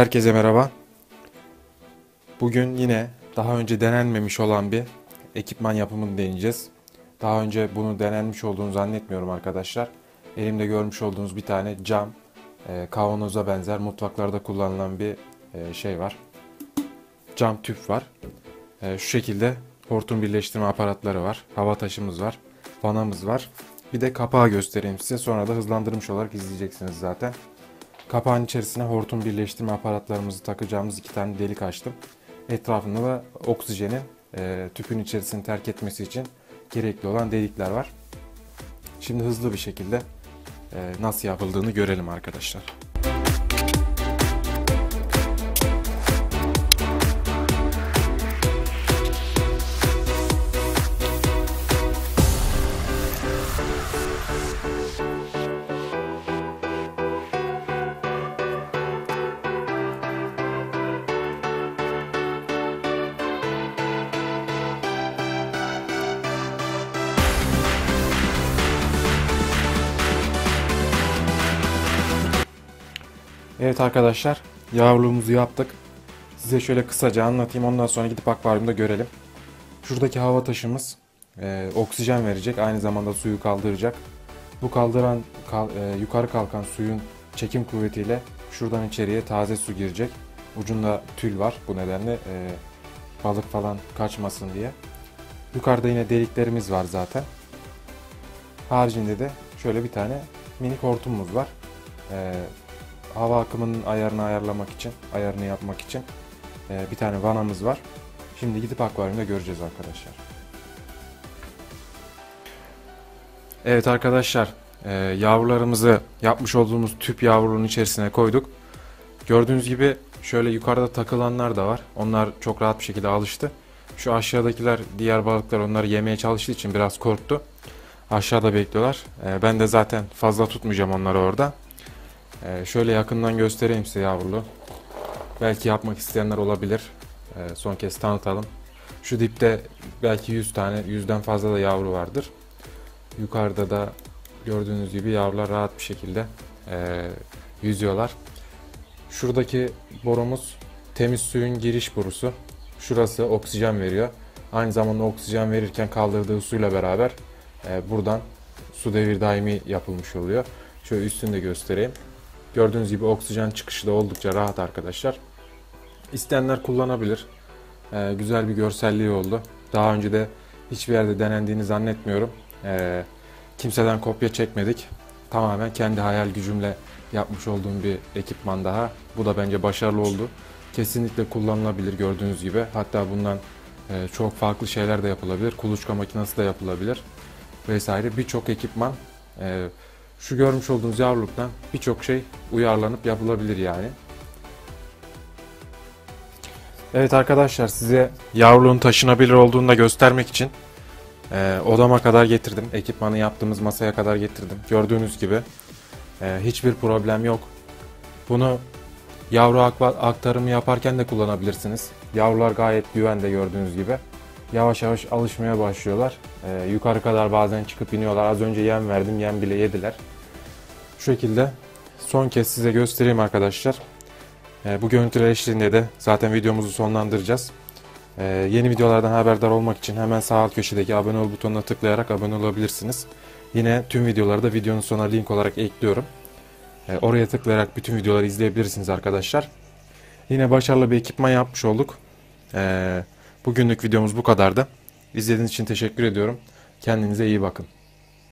Herkese merhaba. Bugün yine daha önce denenmemiş olan bir ekipman yapımını deneyeceğiz. Daha önce bunu denenmiş olduğunu zannetmiyorum arkadaşlar. Elimde görmüş olduğunuz bir tane cam, e, kavanoza benzer mutfaklarda kullanılan bir e, şey var. Cam tüp var. E, şu şekilde hortum birleştirme aparatları var. Hava taşımız var. Vanamız var. Bir de kapağı göstereyim size. Sonra da hızlandırmış olarak izleyeceksiniz zaten. Kapağın içerisine hortum birleştirme aparatlarımızı takacağımız iki tane delik açtım. Etrafında da oksijenin e, tüpün içerisini terk etmesi için gerekli olan delikler var. Şimdi hızlı bir şekilde e, nasıl yapıldığını görelim arkadaşlar. Evet arkadaşlar yavruluğumuzu yaptık. Size şöyle kısaca anlatayım ondan sonra gidip akvaryumda görelim. Şuradaki hava taşımız e, oksijen verecek aynı zamanda suyu kaldıracak. Bu kaldıran kal, e, yukarı kalkan suyun çekim kuvvetiyle şuradan içeriye taze su girecek. Ucunda tül var bu nedenle e, balık falan kaçmasın diye. Yukarıda yine deliklerimiz var zaten. Haricinde de şöyle bir tane minik hortumumuz var. E, hava akımının ayarını ayarlamak için, ayarını yapmak için e, bir tane vanamız var. Şimdi gidip akvaryumda göreceğiz arkadaşlar. Evet arkadaşlar, e, yavrularımızı yapmış olduğumuz tüp yavruluğun içerisine koyduk. Gördüğünüz gibi şöyle yukarıda takılanlar da var. Onlar çok rahat bir şekilde alıştı. Şu aşağıdakiler diğer balıklar onları yemeye çalıştığı için biraz korktu. Aşağıda bekliyorlar. E, ben de zaten fazla tutmayacağım onları orada. Ee, şöyle yakından göstereyim size yavrulu. Belki yapmak isteyenler olabilir. Ee, son kez tanıtalım. Şu dipte belki 100 tane, 100'den fazla da yavru vardır. Yukarıda da gördüğünüz gibi yavrular rahat bir şekilde e, yüzüyorlar. Şuradaki borumuz temiz suyun giriş borusu. Şurası oksijen veriyor. Aynı zamanda oksijen verirken kaldırdığı suyla beraber e, buradan su devir daimi yapılmış oluyor. Şöyle üstünde göstereyim. Gördüğünüz gibi oksijen çıkışı da oldukça rahat arkadaşlar. İsteyenler kullanabilir. Ee, güzel bir görselliği oldu. Daha önce de hiçbir yerde denendiğini zannetmiyorum. Ee, kimseden kopya çekmedik. Tamamen kendi hayal gücümle yapmış olduğum bir ekipman daha. Bu da bence başarılı oldu. Kesinlikle kullanılabilir gördüğünüz gibi. Hatta bundan e, çok farklı şeyler de yapılabilir. Kuluçka makinesi de yapılabilir. Vesaire birçok ekipman e, şu görmüş olduğunuz yavruluktan birçok şey uyarlanıp yapılabilir yani. Evet arkadaşlar size yavruluğun taşınabilir olduğunu da göstermek için e, odama kadar getirdim. Ekipmanı yaptığımız masaya kadar getirdim. Gördüğünüz gibi e, hiçbir problem yok. Bunu yavru aktarımı yaparken de kullanabilirsiniz. Yavrular gayet güvende gördüğünüz gibi. Yavaş yavaş alışmaya başlıyorlar. E, yukarı kadar bazen çıkıp iniyorlar. Az önce yem verdim, yem bile yediler. Şu şekilde son kez size göstereyim arkadaşlar. E, bu görüntüler eşliğinde de zaten videomuzu sonlandıracağız. E, yeni videolardan haberdar olmak için hemen sağ alt köşedeki abone ol butonuna tıklayarak abone olabilirsiniz. Yine tüm videoları da videonun sonuna link olarak ekliyorum. E, oraya tıklayarak bütün videoları izleyebilirsiniz arkadaşlar. Yine başarılı bir ekipman yapmış olduk. E, bugünlük videomuz bu kadardı. İzlediğiniz için teşekkür ediyorum. Kendinize iyi bakın.